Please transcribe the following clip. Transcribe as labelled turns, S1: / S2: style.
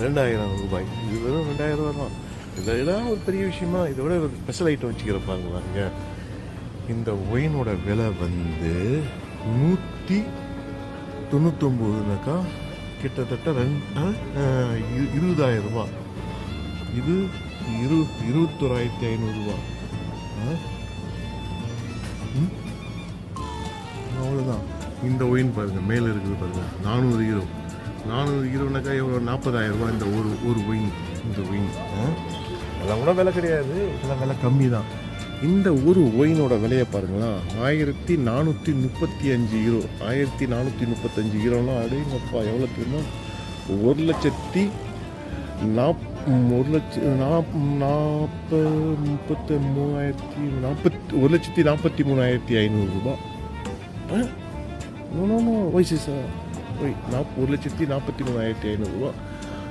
S1: ரெண்டாயிரம் ரூபாய். இது வெறும் ரெண்டாயிரம் ரூபாய் தான். இதெல்லாம் ஒரு பெரிய விஷயமா இதை விட ஒரு ஸ்பெஷல் ஐட்டம் வச்சுக்கிறப்பாங்க இந்த ஒயினோட விலை வந்து நூற்றி தொண்ணூத்தொம்போதுனாக்கா? கிட்டத்தட்ட ரெண்டு இருபதாயிரம் ரூபா இது இரு இருபத்தொராயிரத்தி ஐநூறுரூவா அவ்வளோதான் இந்த ஒயின் பாருங்கள் மேலே இருக்குது பாருங்கள் நானூறு ஹீரோ நானூறு ஹீரோனாக்கா எவ்வளோ? நாற்பதாயிரம் ரூபாய் இந்த ஒரு ஒரு ஒயின் இந்த ஒயின் அதெல்லாம் கூட விலை கிடையாது. இதெல்லாம் விலை கம்மி தான் இந்த ஒரு ஒயினோட விலையை பாருங்களா ஆயிரத்தி நானூற்றி முப்பத்தி அஞ்சு ஹீரோ ஆயிரத்தி நானூற்றி முப்பத்தஞ்சு ஹீரோலாம் அடையப்பா எவ்வளோ தெரியுமா? ஒரு லட்சத்தி நாப் ஒரு லட்சம் நாப் நாற்பது முப்பத்தி மூவாயிரத்தி நாற்பத்தி ஒரு லட்சத்தி நாற்பத்தி மூணாயிரத்தி ஐநூறுரூபா no no no why sir ഒരു നാൽപ്പത്തി മൂവായിരത്തി അഞ്ഞൂറ് രൂപ.